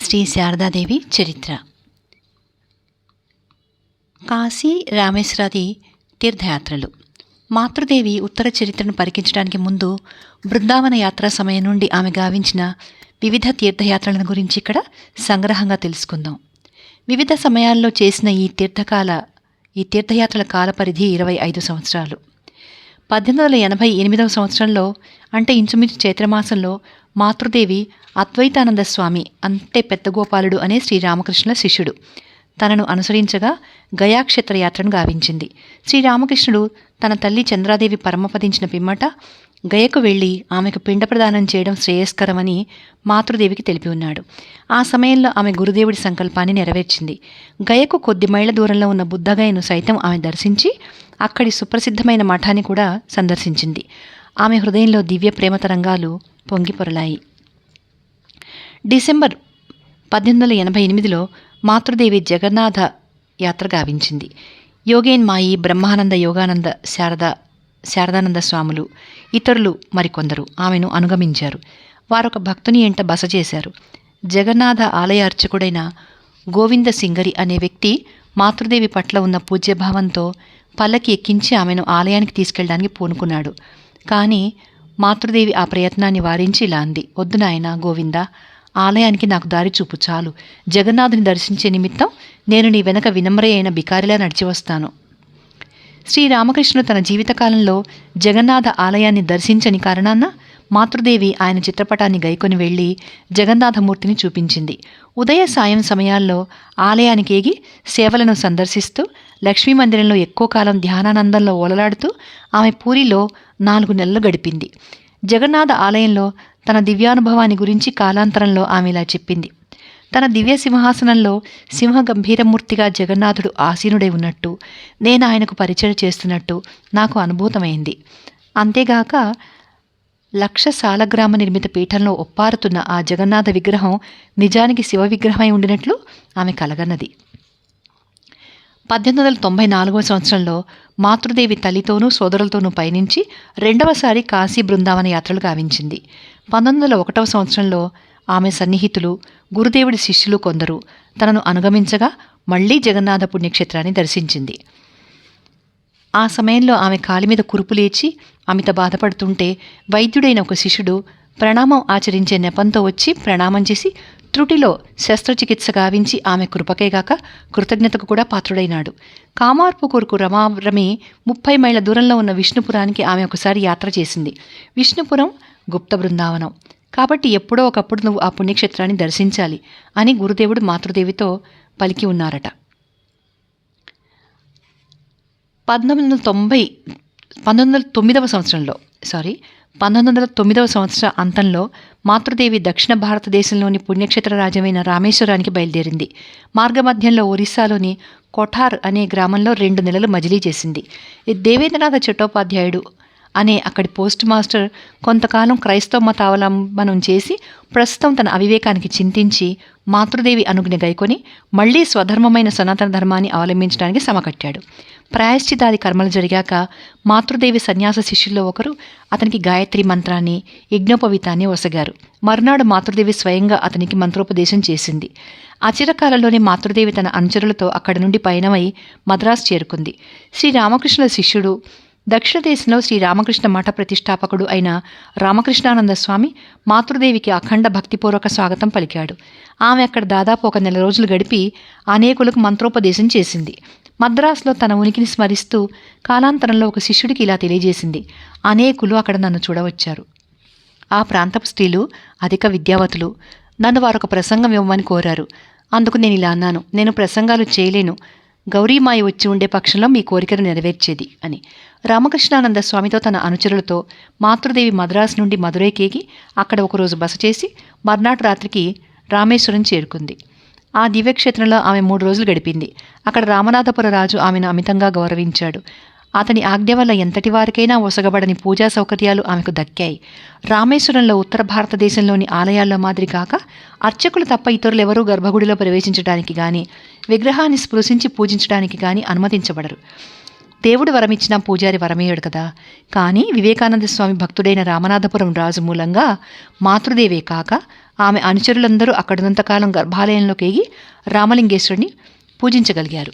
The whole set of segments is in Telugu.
శ్రీ శారదాదేవి చరిత్ర. కాశీ రామేశ్వరాది తీర్థయాత్రలు. మాతృదేవి ఉత్తర చరిత్రను పరికించడానికి ముందు బృందావన యాత్ర సమయం నుండి ఆమె గావించిన వివిధ తీర్థయాత్రలను గురించి ఇక్కడ సంగ్రహంగా తెలుసుకుందాం. వివిధ సమయాల్లో చేసిన ఈ తీర్థకాల ఈ తీర్థయాత్రల కాల పరిధి ఇరవై ఐదు సంవత్సరాలు. పద్దెనిమిది వందల ఎనభై ఎనిమిదవ సంవత్సరంలో అంటే ఇంచుమించు చైత్రమాసంలో మాతృదేవి అద్వైతానంద స్వామి అంటే పెద్దగోపాలుడు అనే శ్రీరామకృష్ణుల శిష్యుడు. తనను అనుసరించగా గయాక్షేత్ర యాత్రను గావించింది. శ్రీరామకృష్ణుడు తన తల్లి చంద్రాదేవి పరమపదించిన పిమ్మట గయకు వెళ్ళి ఆమెకు పిండ ప్రదానం చేయడం శ్రేయస్కరమని మాతృదేవికి తెలిపి ఉన్నాడు. ఆ సమయంలో ఆమె గురుదేవుడి సంకల్పాన్ని నెరవేర్చింది. గయకు కొద్ది మైళ్ళ దూరంలో ఉన్న బుద్ధగయను సైతం ఆమె దర్శించి అక్కడి సుప్రసిద్ధమైన మఠాన్ని కూడా సందర్శించింది. ఆమె హృదయంలో దివ్య ప్రేమ తరంగాలు పొంగి పొరలాయి డిసెంబర్ పద్దెనిమిది వందల ఎనభై ఎనిమిదిలో మాతృదేవి జగన్నాథ యాత్ర గావించింది. యోగేన్ మాయి బ్రహ్మానంద యోగానంద శారద శారదానంద స్వాములు ఇతరులు మరికొందరు ఆమెను అనుగమించారు. వారొక భక్తుని ఎంట బస చేశారు. జగన్నాథ ఆలయ అర్చకుడైన గోవింద సింగరి అనే వ్యక్తి మాతృదేవి పట్ల ఉన్న పూజ్యభావంతో పల్లకి ఎక్కించి ఆమెను ఆలయానికి తీసుకెళ్ళడానికి పూనుకున్నాడు. కానీ మాతృదేవి ఆ ప్రయత్నాన్ని వారించి ఇలా అంది. వద్దు నాయన గోవింద ఆలయానికి నాకు దారి చూపు చాలు. జగన్నాథుని దర్శించే నిమిత్తం నేను నీ వెనక వినమ్రయ అయిన బికారిలా నడిచి వస్తాను. శ్రీరామకృష్ణుడు తన జీవితకాలంలో జగన్నాథ ఆలయాన్ని దర్శించని కారణాన మాతృదేవి ఆయన చిత్రపటాన్ని గైకొని వెళ్ళి జగన్నాథమూర్తిని చూపించింది. ఉదయ సాయం సమయాల్లో ఆలయానికి ఏగి సేవలను సందర్శిస్తూ లక్ష్మీ మందిరంలో ఎక్కువ కాలం ధ్యానానందంలో ఓలలాడుతూ ఆమె పూరిలో నాలుగు నెలలు గడిపింది. జగన్నాథ ఆలయంలో తన దివ్యానుభవాన్ని గురించి కాలాంతరంలో ఆమె ఇలా చెప్పింది. తన దివ్య సింహాసనంలో సింహ గంభీరమూర్తిగా జగన్నాథుడు ఆసీనుడై ఉన్నట్టు నేను ఆయనకు పరిచయం చేస్తున్నట్టు నాకు అనుభూతమైంది. అంతేగాక లక్ష సాలగ్రామ నిర్మిత పీఠంలో ఒప్పారుతున్న ఆ జగన్నాథ విగ్రహం నిజానికి శివ విగ్రహమై ఉండినట్లు ఆమె కలగన్నది. పద్దెనిమిది వందల తొంభై నాలుగవ సంవత్సరంలో మాతృదేవి తల్లితోనూ సోదరులతోనూ పయనించి రెండవసారి కాశీ బృందావన యాత్రలు గావించింది. పంతొమ్మిది వందల ఒకటవ సంవత్సరంలో ఆమె సన్నిహితులు గురుదేవుడి శిష్యులు కొందరు తనను అనుగమించగా మళ్ళీ జగన్నాథ పుణ్యక్షేత్రాన్ని దర్శించింది. ఆ సమయంలో ఆమె కాలి మీద కురుపు లేచి అమిత బాధపడుతుంటే వైద్యుడైన ఒక శిష్యుడు ప్రణామం ఆచరించే నెపంతో వచ్చి ప్రణామం చేసి త్రుటిలో శస్త్రచికిత్స గావించి ఆమె కృపకేగాక కృతజ్ఞతకు కూడా పాత్రుడైనాడు. కామార్పు కొరకు రమారమి ముప్పై మైళ్ళ దూరంలో ఉన్న విష్ణుపురానికి ఆమె ఒకసారి యాత్ర చేసింది. విష్ణుపురం గుప్త బృందావనం. కాబట్టి ఎప్పుడో ఒకప్పుడు నువ్వు ఆ పుణ్యక్షేత్రాన్ని దర్శించాలి అని గురుదేవుడు మాతృదేవితో పలికి ఉన్నారట. పంతొమ్మిది వందల తొంభై పంతొమ్మిది వందల తొమ్మిదవ సంవత్సరంలో సారీ పంతొమ్మిది వందల తొమ్మిదవ సంవత్సర అంతంలో మాతృదేవి దక్షిణ భారతదేశంలోని పుణ్యక్షేత్ర రాజ్యమైన రామేశ్వరానికి బయలుదేరింది. మార్గమధ్యంలో ఒరిస్సాలోని కొఠార్ అనే గ్రామంలో రెండు నెలలు మజిలీ చేసింది. ఈ దేవేంద్రనాథ చట్టోపాధ్యాయుడు అనే అక్కడి పోస్ట్ మాస్టర్ కొంతకాలం క్రైస్తవ మతావలంబనం చేసి ప్రస్తుతం తన అవివేకానికి చింతించి మాతృదేవి అనుజ్ఞ గైకొని మళ్ళీ స్వధర్మమైన సనాతన ధర్మాన్ని అవలంబించడానికి సమకట్టాడు. ప్రాయశ్చితాది కర్మలు జరిగాక మాతృదేవి సన్యాస శిష్యుల్లో ఒకరు అతనికి గాయత్రి మంత్రాన్ని యజ్ఞోపవీతాన్ని వసగారు. మరునాడు మాతృదేవి స్వయంగా అతనికి మంత్రోపదేశం చేసింది. అచిరకాలంలోనే మాతృదేవి తన అనుచరులతో అక్కడి నుండి పయనమై మద్రాసు చేరుకుంది. శ్రీరామకృష్ణుల శిష్యుడు దక్షిణ దేశంలో శ్రీ రామకృష్ణ మఠ ప్రతిష్టాపకుడు అయిన రామకృష్ణానంద స్వామి మాతృదేవికి అఖండ భక్తిపూర్వక స్వాగతం పలికాడు. ఆమె అక్కడ దాదాపు ఒక నెల రోజులు గడిపి అనేకులకు మంత్రోపదేశం చేసింది. మద్రాసులో తన ఉనికిని స్మరిస్తూ కాలాంతరంలో ఒక శిష్యుడికి ఇలా తెలియజేసింది. అనేకులు అక్కడ నన్ను చూడవచ్చారు. ఆ ప్రాంతపు స్త్రీలు అధిక విద్యావతులు నన్ను వారొక ప్రసంగం ఇవ్వమని కోరారు. అందుకు నేను ఇలా అన్నాను. నేను ప్రసంగాలు చేయలేను. గౌరీమాయి వచ్చి ఉండే పక్షంలో మీ కోరికను నెరవేర్చేది అని. రామకృష్ణానంద స్వామితో తన అనుచరులతో మాతృదేవి మద్రాసు నుండి మధురైకేగి అక్కడ ఒకరోజు బస చేసి మర్నాటి రాత్రికి రామేశ్వరం చేరుకుంది. ఆ దివ్యక్షేత్రంలో ఆమె మూడు రోజులు గడిపింది. అక్కడ రామనాథపుర రాజు ఆమెను అమితంగా గౌరవించాడు. అతని ఆజ్ఞ వల్ల ఎంతటి వారికైనా ఒసగబడని పూజా సౌకర్యాలు ఆమెకు దక్కాయి. రామేశ్వరంలో ఉత్తర భారతదేశంలోని ఆలయాల్లో మాదిరి కాక అర్చకులు తప్ప ఇతరులెవరూ గర్భగుడిలో ప్రవేశించడానికి కానీ విగ్రహాన్ని స్పృశించి పూజించడానికి కానీ అనుమతించబడరు. దేవుడు వరమిచ్చిన పూజారి వరమేయడు కదా. కానీ వివేకానంద స్వామి భక్తుడైన రామనాథపురం రాజు మూలంగా మాతృదేవే కాక ఆమె అనుచరులందరూ అక్కడున్నంతకాలం గర్భాలయంలోకి ఎగి రామలింగేశ్వరుని పూజించగలిగారు.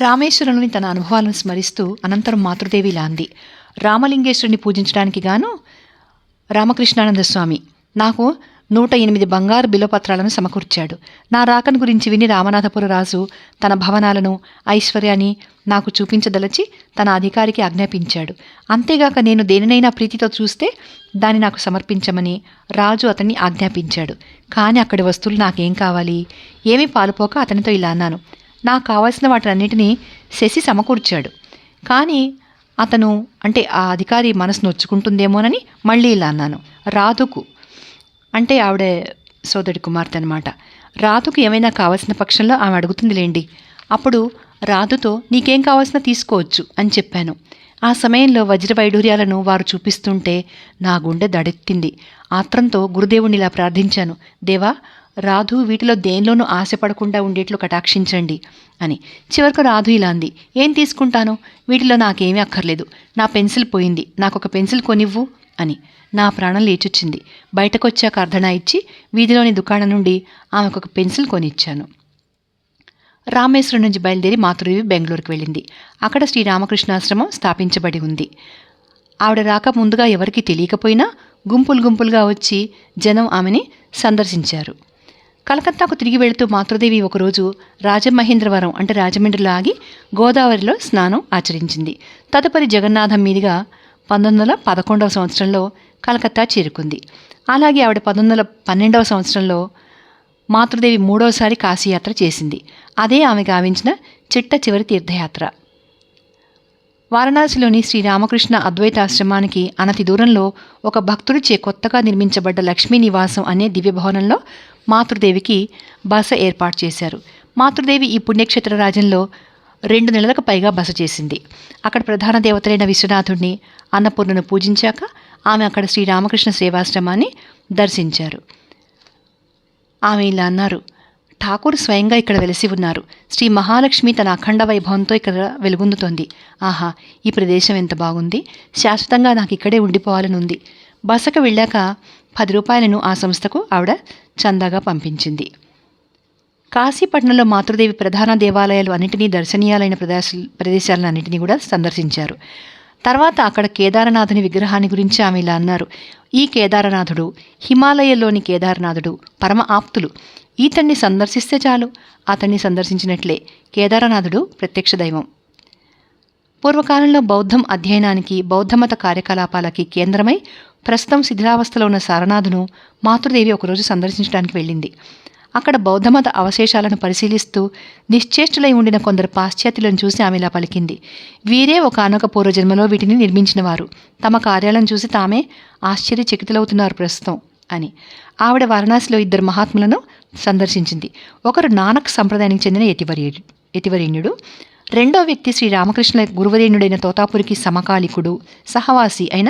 రామేశ్వరుని తన అనుభవాలను స్మరిస్తూ అనంతరం మాతృదేవి ఇలా అంది రామలింగేశ్వరుని పూజించడానికి గాను రామకృష్ణానంద స్వామి నాకు నూట ఎనిమిది బంగారు బిలోపత్రాలను సమకూర్చాడు. నా రాకను గురించి విని రామనాథపుర రాజు తన భవనాలను ఐశ్వర్యాన్ని నాకు చూపించదలచి తన అధికారికి ఆజ్ఞాపించాడు. అంతేగాక నేను దేనినైనా ప్రీతితో చూస్తే దాన్ని నాకు సమర్పించమని రాజు అతన్ని ఆజ్ఞాపించాడు. కానీ అక్కడి వస్తువులు నాకేం కావాలి? ఏమీ పాలుపోక అతనితో ఇలా అన్నాను. నాకు కావాల్సిన వాటన్నిటినీ శశి సమకూర్చాడు. కానీ అతను అంటే ఆ అధికారి మనసు నొచ్చుకుంటుందేమోనని మళ్ళీ ఇలా అన్నాను. రాధుకు అంటే ఆవిడ సోదరి కుమార్తె అనమాట రాధుకు ఏమైనా కావాల్సిన పక్షంలో ఆమె అడుగుతుంది లేండి. అప్పుడు రాధుతో నీకేం కావాల్సిన తీసుకోవచ్చు అని చెప్పాను. ఆ సమయంలో వజ్ర వైడూర్యాలను వారు చూపిస్తుంటే నా గుండె దడెత్తింది. ఆత్రంతో గురుదేవుణ్ణి ఇలా ప్రార్థించాను. దేవా రాధు వీటిలో దేనిలోనూ ఆశపడకుండా ఉండేట్లు కటాక్షించండి అని. చివరకు రాధు ఇలా అంది. ఏం తీసుకుంటాను? వీటిలో నాకేమీ అక్కర్లేదు. నా పెన్సిల్ పోయింది. నాకు ఒక పెన్సిల్ కొనివ్వు అని నా ప్రాణం లేచొచ్చింది. బయటకొచ్చాక అర్ధన ఇచ్చి వీధిలోని దుకాణం నుండి ఆమెకు ఒక పెన్సిల్ కొనిచ్చాను. రామేశ్వరం నుంచి బయలుదేరి మాతృదేవి బెంగళూరుకు వెళ్ళింది. అక్కడ శ్రీ రామకృష్ణాశ్రమం స్థాపించబడి ఉంది. ఆవిడ రాక ముందుగా ఎవరికి తెలియకపోయినా గుంపులు గుంపులుగా వచ్చి జనం ఆమెని సందర్శించారు. కలకత్తాకు తిరిగి వెళుతూ మాతృదేవి ఒకరోజు రాజమహేంద్రవరం అంటే రాజమండ్రిలో ఆగి గోదావరిలో స్నానం ఆచరించింది. తదుపరి జగన్నాథం మీదుగా పంతొమ్మిది వందల పదకొండవ సంవత్సరంలో కలకత్తా చేరుకుంది. అలాగే ఆవిడ పంతొమ్మిది వందల పన్నెండవ సంవత్సరంలో మాతృదేవి మూడవసారి కాశీయాత్ర చేసింది. అదే ఆమె గావించిన చిట్ట చివరి తీర్థయాత్ర. వారణాసిలోని శ్రీ రామకృష్ణ అద్వైతాశ్రమానికి అనతి దూరంలో ఒక భక్తుడిచే కొత్తగా నిర్మించబడ్డ లక్ష్మీ నివాసం అనే దివ్యభవనంలో మాతృదేవికి బస ఏర్పాటు చేశారు. మాతృదేవి ఈ పుణ్యక్షేత్ర రాజ్యంలో రెండు నెలలకు పైగా బస చేసింది. అక్కడ ప్రధాన దేవతలైన విశ్వనాథుడిని అన్నపూర్ణను పూజించాక ఆమె అక్కడ శ్రీ రామకృష్ణ సేవాశ్రమాన్ని దర్శించారు. ఆమె ఇలా అన్నారు ఠాకూర్ స్వయంగా ఇక్కడ వెలిసి ఉన్నారు. శ్రీ మహాలక్ష్మి తన అఖండ వైభవంతో ఇక్కడ వెలుగొందుతోంది. ఆహా ఈ ప్రదేశం ఎంత బాగుంది. శాశ్వతంగా నాకు ఇక్కడే ఉండిపోవాలని ఉంది బసకు వెళ్ళాక పది రూపాయలను ఆ సంస్థకు ఆవిడ చందాగా పంపించింది. కాశీపట్నంలో మాతృదేవి ప్రధాన దేవాలయాలు అన్నింటినీ దర్శనీయాలైన ప్రదేశ ప్రదేశాలన్నింటినీ కూడా సందర్శించారు. తర్వాత అక్కడ కేదారనాథుని విగ్రహాన్ని గురించి ఆమె ఇలా అన్నారు. ఈ కేదారనాథుడు హిమాలయంలోని కేదారనాథుడు పరమ ఆప్తులు. ఈతన్ని సందర్శిస్తే చాలు. అతన్ని సందర్శించినట్లే కేదారనాథుడు ప్రత్యక్ష దైవం. పూర్వకాలంలో బౌద్ధం అధ్యయనానికి బౌద్ధమత కార్యకలాపాలకి కేంద్రమై ప్రస్తుతం శిథిలావస్థలో ఉన్న సారనాథును మాతృదేవి ఒకరోజు సందర్శించడానికి వెళ్ళింది. అక్కడ బౌద్ధమత అవశేషాలను పరిశీలిస్తూ నిశ్చేష్టులై ఉండిన కొందరు పాశ్చాత్యులను చూసి ఆమె ఇలా పలికింది. వీరే ఒక అనొక పూర్వజన్మలో వీటిని నిర్మించిన వారు తమ కార్యాలను చూసి తామే ఆశ్చర్యచకితులవుతున్నారు ప్రస్తుతం అని. ఆవిడ వారణాసిలో ఇద్దరు మహాత్ములను సందర్శించింది. ఒకరు నానక్ సంప్రదాయానికి చెందిన యతివర్యుడు యతివరేణ్యుడు. రెండో వ్యక్తి శ్రీ రామకృష్ణ తోతాపురికి సమకాలికుడు సహవాసి అయిన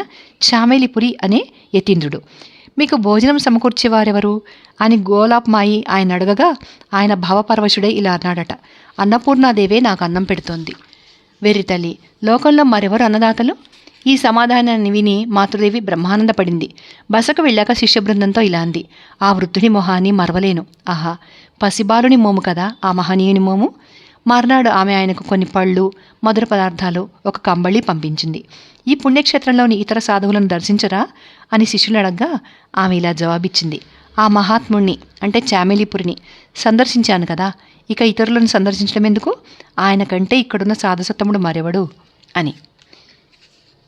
చామేలిపురి అనే యతీంద్రుడు. మీకు భోజనం సమకూర్చేవారెవరు అని గోలాప్మాయి ఆయన అడగగా ఆయన భావపరవశుడే ఇలా అన్నాడట అన్నపూర్ణాదేవే నాకు అన్నం పెడుతోంది. వెర్రి తల్లి లోకంలో మరెవరు అన్నదాతలు? ఈ సమాధానాన్ని విని మాతృదేవి బ్రహ్మానందపడింది. బసకు వెళ్ళాక శిష్య బృందంతో ఇలా అంది ఆ వృద్ధుని మొహాన్ని మరవలేను. ఆహా పసిబాలుని మోము కదా ఆ మహనీయుని మోము? మర్నాడు ఆమె ఆయనకు కొన్ని పళ్ళు మధుర పదార్థాలు ఒక కంబళి పంపించింది. ఈ పుణ్యక్షేత్రంలోని ఇతర సాధువులను దర్శించరా? అని శిష్యులు అడగ్గా ఆమె ఇలా జవాబిచ్చింది. ఆ మహాత్ముణ్ణి అంటే చామేలిపురిని సందర్శించాను కదా ఇక ఇతరులను సందర్శించడం ఎందుకు? ఆయన కంటే ఇక్కడున్న సాధసత్తముడు మరెవడు? అని.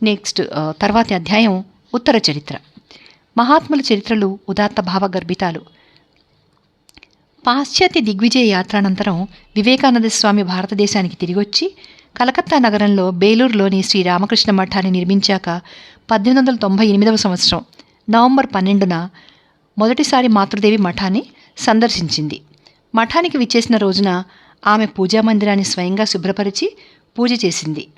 నెక్స్ట్ తర్వాతి అధ్యాయం ఉత్తర చరిత్ర. మహాత్ముల చరిత్రలు ఉదాత్త భావ గర్భితాలు పాశ్చాత్య దిగ్విజయ యాత్రానంతరం వివేకానంద స్వామి భారతదేశానికి తిరిగొచ్చి కలకత్తా నగరంలో బేలూరులోని శ్రీ రామకృష్ణ మఠాన్ని నిర్మించాక పద్దెనిమిది వందల తొంభై ఎనిమిదవ సంవత్సరం నవంబర్ పన్నెండున మొదటిసారి మాతృదేవి మఠాన్ని సందర్శించింది. మఠానికి విచ్చేసిన రోజున ఆమె పూజా మందిరాన్ని స్వయంగా శుభ్రపరిచి పూజ చేసింది.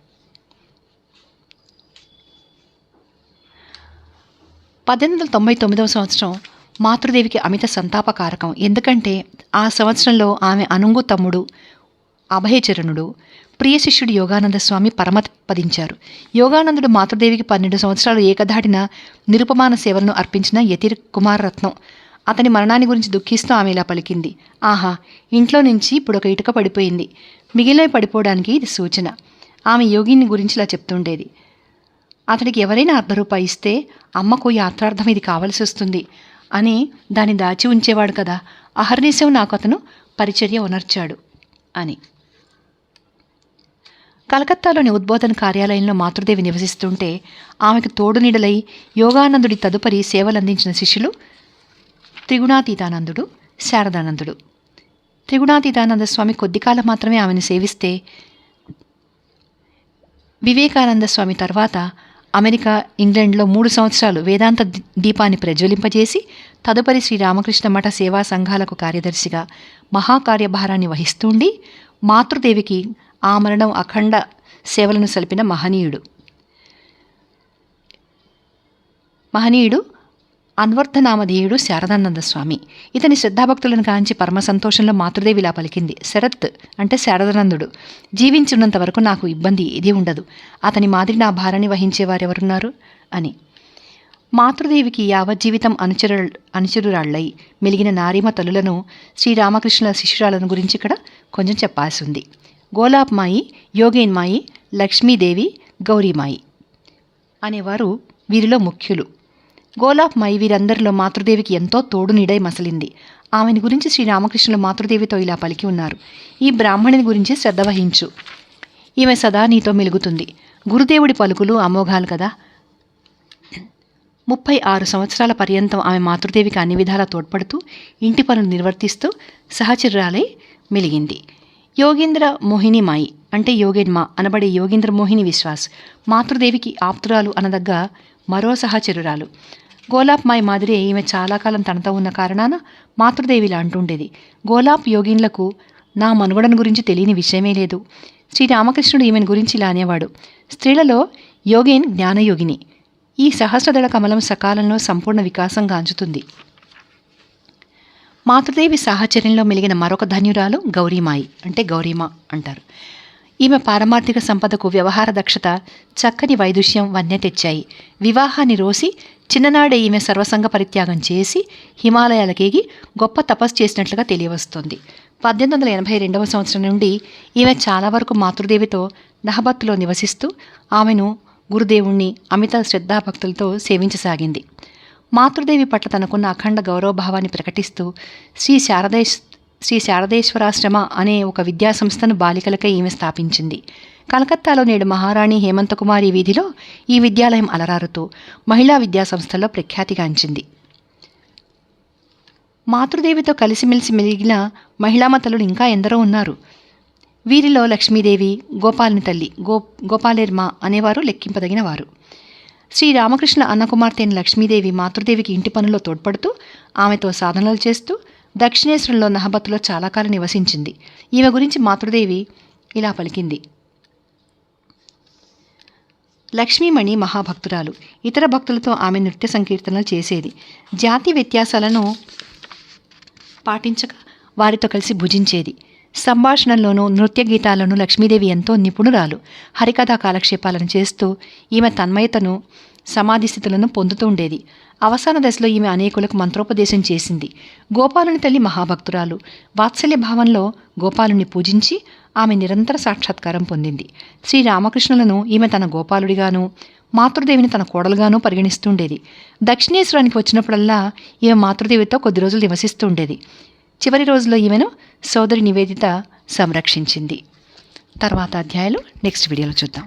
పద్దెనిమిది వందల తొంభై తొమ్మిదవ సంవత్సరం మాతృదేవికి అమిత సంతాపకారకం. ఎందుకంటే ఆ సంవత్సరంలో ఆమె అనుంగు తమ్ముడు అభయచరణుడు ప్రియ శిష్యుడు యోగానంద స్వామి పరమపదించారు. యోగానందుడు మాతృదేవికి పన్నెండు సంవత్సరాలు ఏకధాటిన నిరుపమాన సేవలను అర్పించిన యతిర్ కుమారరత్నం. అతని మరణాన్ని గురించి దుఃఖిస్తూ ఆమె ఇలా పలికింది. ఆహా ఇంట్లో నుంచి ఇప్పుడు ఒక ఇటుక పడిపోయింది. మిగిలినవి పడిపోవడానికి ఇది సూచన. ఆమె యోగిని గురించి ఇలా చెప్తుండేది. అతడికి ఎవరైనా అర్ధ రూపాయి ఇస్తే అమ్మకు యాత్రార్థం ఇది కావలసి వస్తుంది అని దాన్ని దాచి ఉంచేవాడు కదా. అహర్నిశం నాకు అతను పరిచర్య ఉనర్చాడు అని. కలకత్తాలోని ఉద్బోధన కార్యాలయంలో మాతృదేవి నివసిస్తుంటే ఆమెకు తోడు నీడలై యోగానందుడి తదుపరి సేవలందించిన శిష్యులు త్రిగుణాతీతానందుడు శారదానందుడు. త్రిగుణాతీతానంద స్వామి కొద్దికాలం మాత్రమే ఆమెను సేవిస్తే వివేకానంద స్వామి తర్వాత అమెరికా ఇంగ్లాండ్లో మూడు సంవత్సరాలు వేదాంత దీపాన్ని ప్రజ్వలింపజేసి తదుపరి శ్రీ రామకృష్ణ మఠ సేవా సంఘాలకు కార్యదర్శిగా మహాకార్యభారాన్ని వహిస్తుండి మాతృదేవికి ఆ మరణం అఖండ సేవలను సలిపిన మహనీయుడు. మహనీయుడు అన్వర్ధనామధేయుడు శారదానంద స్వామి. ఇతని శ్రద్ధాభక్తులను కాంచి పరమ సంతోషంలో మాతృదేవి ఇలా పలికింది. శరత్ అంటే శారదానందుడు. జీవించున్నంత వరకు నాకు ఇబ్బంది ఏదీ ఉండదు. అతని మాదిరి నా భారాన్ని వహించేవారెవరున్నారు అని. మాతృదేవికి యావజ్జీవితం అనుచరు అనుచరురాళ్ళై మెలిగిన నారీమ తల్లులను శ్రీరామకృష్ణుల శిష్యురాలను గురించి ఇక్కడ కొంచెం చెప్పాల్సి ఉంది. గోలాబ్మాయి యోగేన్మాయి లక్ష్మీదేవి గౌరీమాయి అనేవారు వీరిలో ముఖ్యులు. గోలాప్మాయి వీరందరిలో మాతృదేవికి ఎంతో తోడు నీడై మసలింది. ఆమెను గురించి శ్రీరామకృష్ణులు మాతృదేవితో ఇలా పలికి ఉన్నారు. ఈ బ్రాహ్మణుని గురించి శ్రద్ధ వహించు. ఈమె సదా నీతో మెలుగుతుంది. గురుదేవుడి పలుకులు అమోఘాలు కదా. ముప్పై ఆరు సంవత్సరాల పర్యంతం ఆమె మాతృదేవికి అన్ని విధాలా తోడ్పడుతూ ఇంటి పనులు నిర్వర్తిస్తూ సహచరురాలై మెలిగింది. యోగేంద్ర మోహిని మాయి అంటే యోగేన్మ అనబడే యోగేంద్ర మోహిని విశ్వాస్. మాతృదేవికి ఆప్తురాలు అనదగ్గ మరో సహచరురాలు. గోలాప్ మాయి మాదిరే ఈమె చాలా కాలం తనతో ఉన్న కారణాన మాతృదేవిలా అంటుండేది. గోలాప్ యోగిన్లకు నా మనుగడను గురించి తెలియని విషయమే లేదు. శ్రీరామకృష్ణుడు ఈమెను గురించి ఇలా అనేవాడు. స్త్రీలలో యోగేన్ జ్ఞానయోగిని. ఈ సహస్రదళ కమలం సకాలంలో సంపూర్ణ వికాసం గాంచుతుంది మాతృదేవి సాహచర్యంలో మెలిగిన మరొక ధన్యురాలు గౌరీమాయి అంటే గౌరీమ అంటారు. ఈమె పారమార్థిక సంపదకు వ్యవహార దక్షత చక్కని వైదుష్యం వన్య తెచ్చాయి. వివాహాన్ని రోసి చిన్ననాడే ఈమె సర్వసంగ పరిత్యాగం చేసి హిమాలయాలకేగి గొప్ప తపస్సు చేసినట్లుగా తెలియవస్తోంది. పద్దెనిమిది వందల ఎనభై రెండవ సంవత్సరం నుండి ఈమె చాలా వరకు మాతృదేవితో నహబత్తులో నివసిస్తూ ఆమెను గురుదేవుణ్ణి అమిత శ్రద్ధాభక్తులతో సేవించసాగింది. మాతృదేవి పట్ల తనకున్న అఖండ గౌరవభావాన్ని ప్రకటిస్తూ శ్రీ శారదేశ్ శ్రీ శారదేశ్వరాశ్రమ అనే ఒక విద్యాసంస్థను బాలికలకై ఈమె స్థాపించింది. కలకత్తాలో నేడు మహారాణి హేమంతకుమారి వీధిలో ఈ విద్యాలయం అలరారుతూ మహిళా విద్యాసంస్థల్లో ప్రఖ్యాతిగాంచింది మాతృదేవితో కలిసిమెలిసి మెలిగిన మహిళామతలు ఇంకా ఎందరో ఉన్నారు. వీరిలో లక్ష్మీదేవి గోపాలని తల్లి గో గోపాలేర్మ అనేవారు లెక్కింపదగిన వారు శ్రీ రామకృష్ణ అన్నకుమార్తెని లక్ష్మీదేవి మాతృదేవికి ఇంటి పనుల్లో తోడ్పడుతూ ఆమెతో సాధనలు చేస్తూ దక్షిణేశ్వరంలో నహబత్తులో చాలా కాలం నివసించింది. ఈమె గురించి మాతృదేవి ఇలా పలికింది. లక్ష్మీమణి మహాభక్తురాలు. ఇతర భక్తులతో ఆమె నృత్య సంకీర్తనలు చేసేది. జాతి వ్యత్యాసాలను పాటించక వారితో కలిసి భుజించేది. సంభాషణల్లోనూ నృత్య గీతాలను లక్ష్మీదేవి ఎంతో నిపుణురాలు. హరికథా కాలక్షేపాలను చేస్తూ ఈమె తన్మయతను సమాధి స్థితులను పొందుతూ ఉండేది. అవసాన దశలో ఈమె అనేకులకు మంత్రోపదేశం చేసింది. గోపాలుని తల్లి మహాభక్తురాలు. వాత్సల్య భావంలో గోపాలుని పూజించి ఆమె నిరంతర సాక్షాత్కారం పొందింది. శ్రీ రామకృష్ణులను ఈమె తన గోపాలుడిగాను మాతృదేవిని తన కోడలుగాను పరిగణిస్తుండేది దక్షిణేశ్వరానికి వచ్చినప్పుడల్లా ఈమె మాతృదేవితో కొద్ది రోజులు నివసిస్తూ ఉండేది. చివరి రోజులో ఈమెను సోదరి నివేదిత సంరక్షించింది. తర్వాత అధ్యాయాలు నెక్స్ట్ వీడియోలో చూద్దాం.